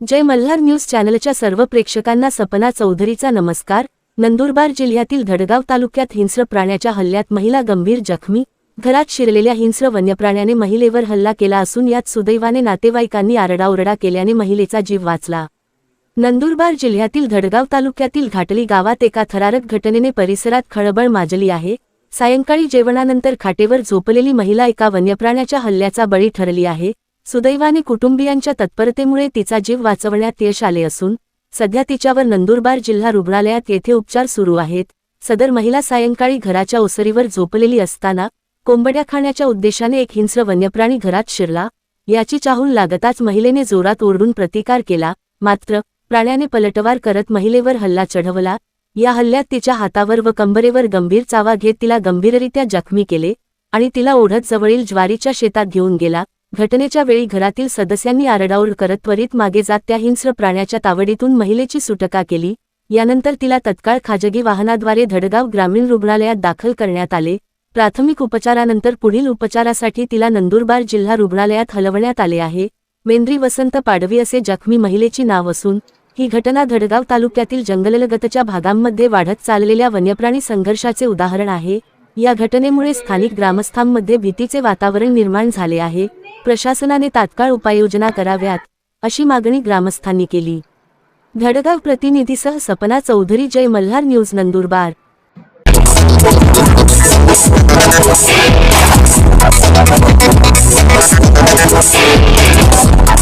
जय Malhar news चॅनलच्या सर्व प्रेक्षकांना सपना चौधरीचा नमस्कार. नंदुरबार जिल्ह्यातील धडगाव तालुक्यात हिंस्र प्राण्याच्या हल्ल्यात महिला गंभीर जखमी. घरात शिरलेल्या हिंस्र वन्यप्राण्याने महिलेवर हल्ला केला असून यात सुदैवाने नातेवाईकांनी आरडाओरडा केल्याने महिलेचा जीव वाचला. नंदुरबार जिल्ह्यातील धडगाव तालुक्यातील घाटली गावात एका थरारक घटनेने परिसरात खळबळ माजली आहे. सायंकाळी जेवणानंतर खाटेवर झोपलेली महिला एका वन्यप्राण्याच्या हल्ल्याचा बळी ठरली आहे. सुदैवाने कुटुंबियांच्या तत्परतेमुळे तिचा जीव वाचवण्यात यश आले असून सध्या तिच्यावर नंदुरबार जिल्हा रुग्णालयात येथे उपचार सुरू आहेत. सदर महिला सायंकाळी घराच्या ओसरीवर झोपलेली असताना कोंबड्या खाण्याच्या उद्देशाने एक हिंस्र वन्यप्राणी घरात शिरला. याची चाहूल लागताच महिलेने जोरात ओरडून प्रतिकार केला मात्र प्राण्याने पलटवार करत महिलेवर हल्ला चढवला. या हल्ल्यात तिच्या हातावर व कंबरेवर गंभीर चावा घेत तिला गंभीररित्या जखमी केले आणि तिला ओढत जवळील ज्वारीच्या शेतात घेऊन गेला. घटनेच्या वेळी घरातील सदस्यांनी आरडाओरड करत त्वरित मागे जात त्या हिंस्र प्राण्याच्या तावडीतून महिलेची सुटका केली. यानंतर तिला तत्काळ खाजगी वाहनाद्वारे धडगाव ग्रामीण रुग्णालयात दाखल करण्यात आले. प्राथमिक उपचारानंतर पुढील उपचारासाठी तिला नंदुरबार जिल्हा रुग्णालयात हलवण्यात आले आहे. मेंद्री वसंत पाडवी असे जखमी महिलेची नाव असून ही घटना धडगाव तालुक्यातील जंगललगतच्या भागांमध्ये वाढत चाललेल्या वन्यप्राणी संघर्षाचे उदाहरण आहे. या घटनेमुळे स्थानिक ग्रामस्थांमध्ये भीतीचे वातावरण निर्माण झाले आहे. प्रशासनाने तात्काळ उपाययोजना कराव्यात अशी मागणी ग्रामस्थांनी केली. धडगाव प्रतिनिधीसह सपना चौधरी जय मल्हार न्यूज नंदुरबार.